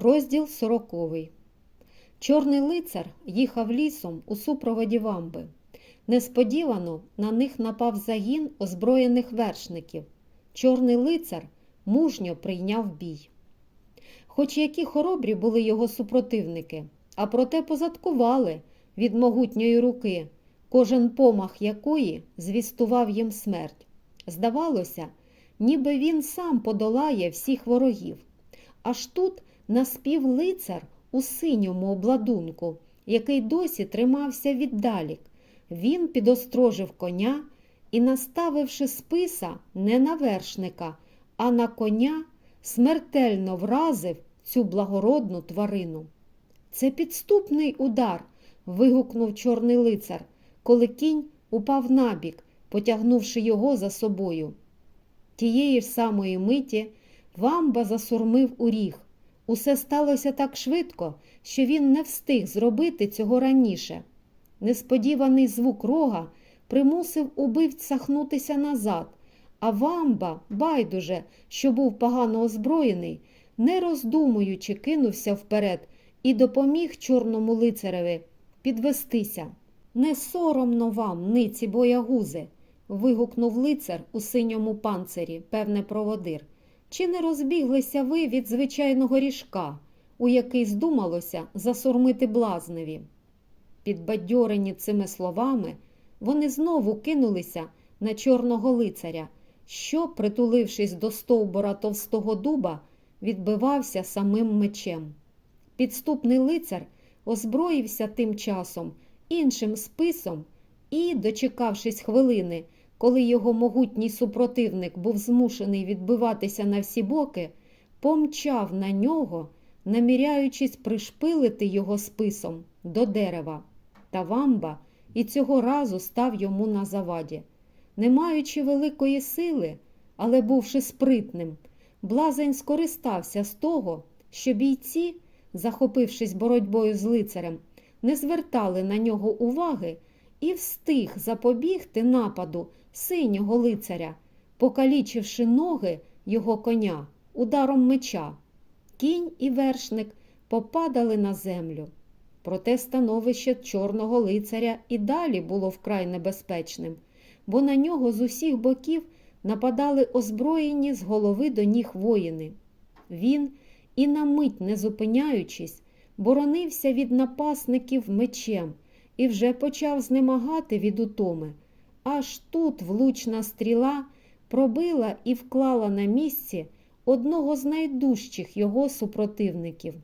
Розділ сороковий. Чорний лицар їхав лісом у супроводі вамби. Несподівано на них напав загін озброєних вершників. Чорний лицар мужньо прийняв бій. Хоч які хоробрі були його супротивники, а проте позадкували від могутньої руки, кожен помах якої звістував їм смерть. Здавалося, ніби він сам подолає всіх ворогів. Аж тут наспів лицар у синьому обладунку, який досі тримався віддалік. Він підострожив коня і, наставивши списа не на вершника, а на коня, смертельно вразив цю благородну тварину. Це підступний удар. вигукнув чорний лицар, коли кінь упав набік, потягнувши його за собою. Тієї ж самої миті вамба засурмив у ріг. Усе сталося так швидко, що він не встиг зробити цього раніше. Несподіваний звук рога примусив убивць сахнутися назад, а вамба, байдуже, що був погано озброєний, не роздумуючи, кинувся вперед і допоміг чорному лицареві підвестися. Не соромно вам, ниці боягузи, вигукнув лицар у синьому панцирі, певне проводир. Чи не розбіглися ви від звичайного ріжка, у який здумалося засурмити блазневі? Підбадьорені цими словами, вони знову кинулися на чорного лицаря, що, притулившись до стовбура товстого дуба, відбивався самим мечем. Підступний лицар озброївся тим часом іншим списом і, дочекавшись хвилини, коли його могутній супротивник був змушений відбиватися на всі боки, помчав на нього, наміряючись пришпилити його списом до дерева. Та вамба і цього разу став йому на заваді. Не маючи великої сили, але бувши спритним, блазень скористався з того, що бійці, захопившись боротьбою з лицарем, не звертали на нього уваги і встиг запобігти нападу синього лицаря, покалічивши ноги його коня ударом меча. Кінь і вершник попадали на землю. Проте становище чорного лицаря і далі було вкрай небезпечним, бо на нього з усіх боків нападали озброєні з голови до ніг воїни. Він, і на мить не зупиняючись, боронився від напасників мечем і вже почав знемагати від утоми. Аж тут влучна стріла пробила і вклала на місці одного з найдужчих його супротивників.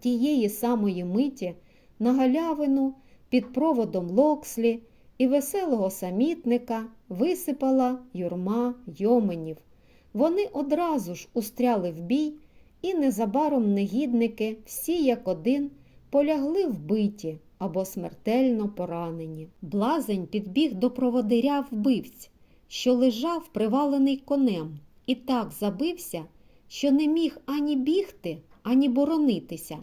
Тієї самої миті на галявину під проводом Локслі і веселого самітника висипала юрма йоменів. Вони одразу ж устряли в бій, і незабаром негідники, всі як один, полягли вбиті або смертельно поранені. Блазень підбіг до проводиря вбивць, що лежав привалений конем, і так забився, що не міг ані бігти, ані боронитися.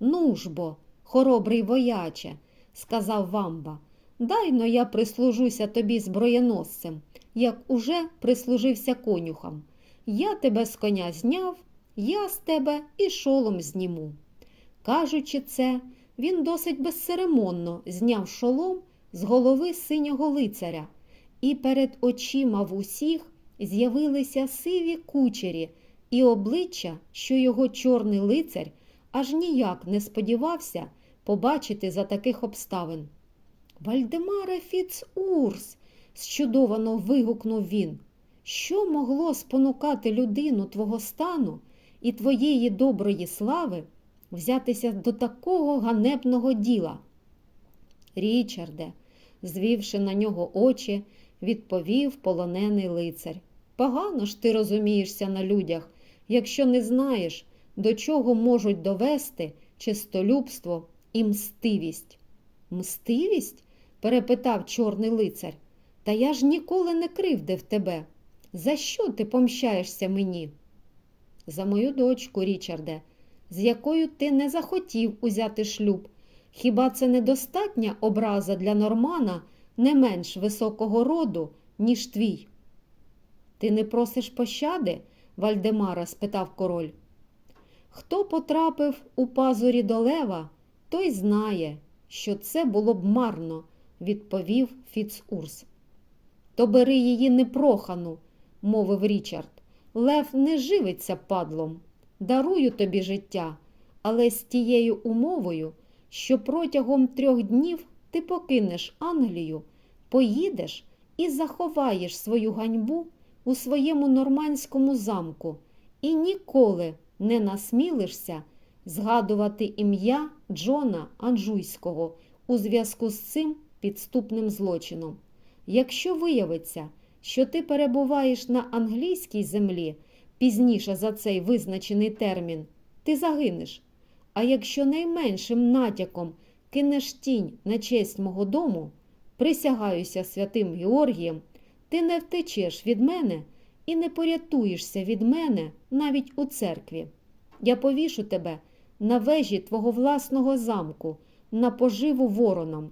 Ну ж бо, хоробрий вояче, сказав вамба, дай но я прислужуся тобі зброєносцем, як уже прислужився конюхам. Я тебе з коня зняв, я з тебе і шолом зніму. Кажучи це, він досить безцеремонно зняв шолом з голови синього лицаря, і перед очима в усіх з'явилися сиві кучері і обличчя, що його чорний лицар аж ніяк не сподівався побачити за таких обставин. Вальдемаре Фіцурс, зчудовано вигукнув він. Що могло спонукати людину твого стану і твоєї доброї слави взятися до такого ганебного діла? Річарде, звівши на нього очі, відповів полонений лицар. Погано ж ти розумієшся на людях, якщо не знаєш, до чого можуть довести чистолюбство і мстивість. Мстивість? перепитав чорний лицар. Та я ж ніколи не кривдив тебе. За що ти помщаєшся мені? За мою дочку, Річарде, з якою ти не захотів узяти шлюб. Хіба це недостатня образа для нормана не менш високого роду, ніж твій? Ти не просиш пощади? Вальдемара? спитав король. Хто потрапив у пазурі до лева, той знає, що це було б марно, відповів Фіцурс. То бери її непрохану, мовив Річард. Лев не живиться падлом. Дарую тобі життя, але з тією умовою, що протягом трьох днів ти покинеш Англію, поїдеш і заховаєш свою ганьбу у своєму нормандському замку і ніколи не насмілишся згадувати ім'я Джона Анжуйського у зв'язку з цим підступним злочином. Якщо виявиться, що ти перебуваєш на англійській землі пізніше за цей визначений термін, ти загинеш. А якщо найменшим натяком кинеш тінь на честь мого дому, присягаюся святим Георгієм, ти не втечеш від мене і не порятуєшся від мене навіть у церкві. Я повішу тебе на вежі твого власного замку, на поживу воронам.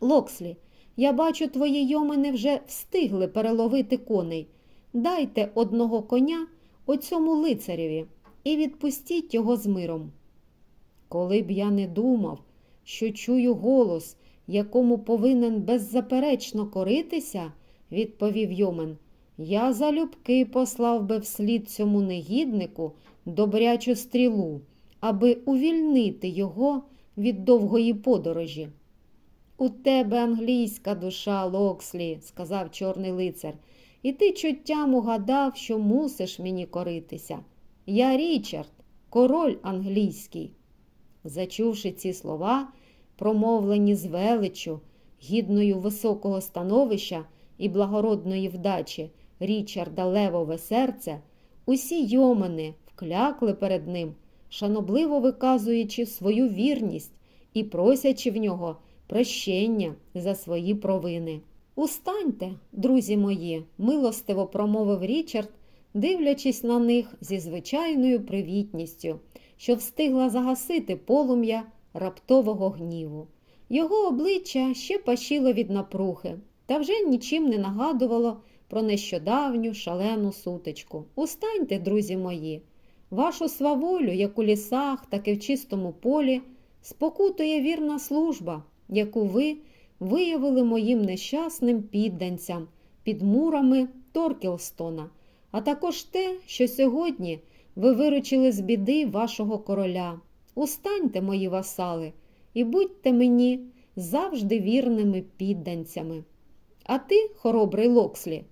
Локслі, я бачу, твої йомини вже встигли переловити коней. Дайте одного коня оцьому лицареві і відпустіть його з миром. Коли б я не думав, що чую голос, якому повинен беззаперечно коритися, відповів Йомен, я залюбки послав би вслід цьому негіднику добрячу стрілу, аби увільнити його від довгої подорожі. У тебе англійська душа, Локслі, сказав чорний лицар, і ти чуттям угадав, що мусиш мені коритися. Я Річард, король англійський. Зачувши ці слова, промовлені з величчю, гідною високого становища і благородної вдачі Річарда Левове серце, усі йомани вклякли перед ним, шанобливо виказуючи свою вірність і просячи в нього прощення за свої провини. Устаньте, друзі мої, милостиво промовив Річард, дивлячись на них зі звичайною привітністю, що встигла загасити полум'я раптового гніву. Його обличчя ще пашіло від напрухи, та вже нічим не нагадувало про нещодавню шалену сутичку. Устаньте, друзі мої, вашу сваволю, як у лісах, так і в чистому полі, спокутує вірна служба, яку ви виявили моїм нещасним підданцям під мурами Торкелстона, а також те, що сьогодні ви виручили з біди вашого короля. Устаньте, мої васали, і будьте мені завжди вірними підданцями. А ти, хоробрий Локслі,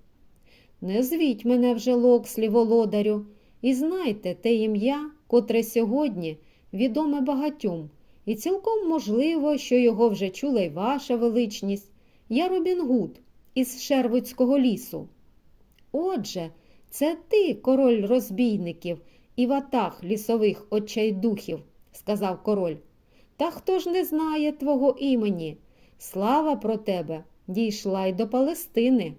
не звіть мене вже Локслі, володарю, і знайте те ім'я, котре сьогодні відоме багатьом, і цілком можливо, що його вже чула й ваша величність. Я Робін Гуд із Шервудського лісу. Отже, це ти, король розбійників і ватаг лісових очайдухів, сказав король. Та хто ж не знає твого імені? Слава про тебе дійшла й до Палестини.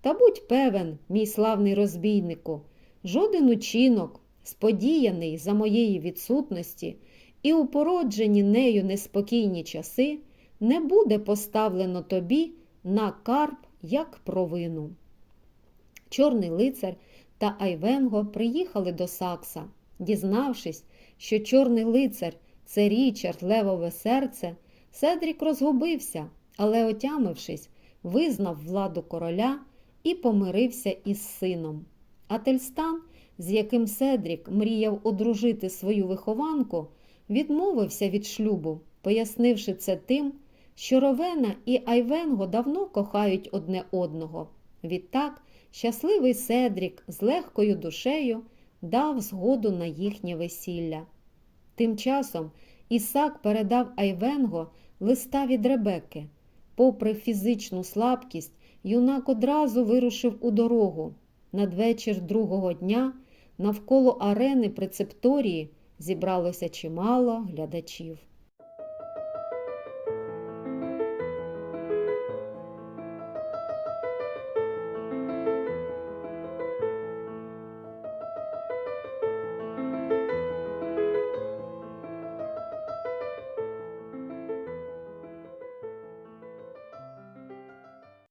Та будь певен, мій славний розбійнику, жоден учинок, сподіяний за моєї відсутності і у породжені нею неспокійні часи, не буде поставлено тобі на карп як провину. Чорний лицар та Айвенго приїхали до Сакса, дізнавшись, що чорний лицар це Річард Левове серце, Седрік розгубився, але, отямившись, визнав владу короля і помирився із сином. А Тельстан, з яким Седрік мріяв одружити свою вихованку, відмовився від шлюбу, пояснивши це тим, що Ровена і Айвенго давно кохають одне одного. Відтак, щасливий Седрік з легкою душею дав згоду на їхнє весілля. Тим часом Ісак передав Айвенго листа від Ребекки. Попри фізичну слабкість, юнак одразу вирушив у дорогу. Надвечір другого дня навколо арени прецепторії зібралося чимало глядачів.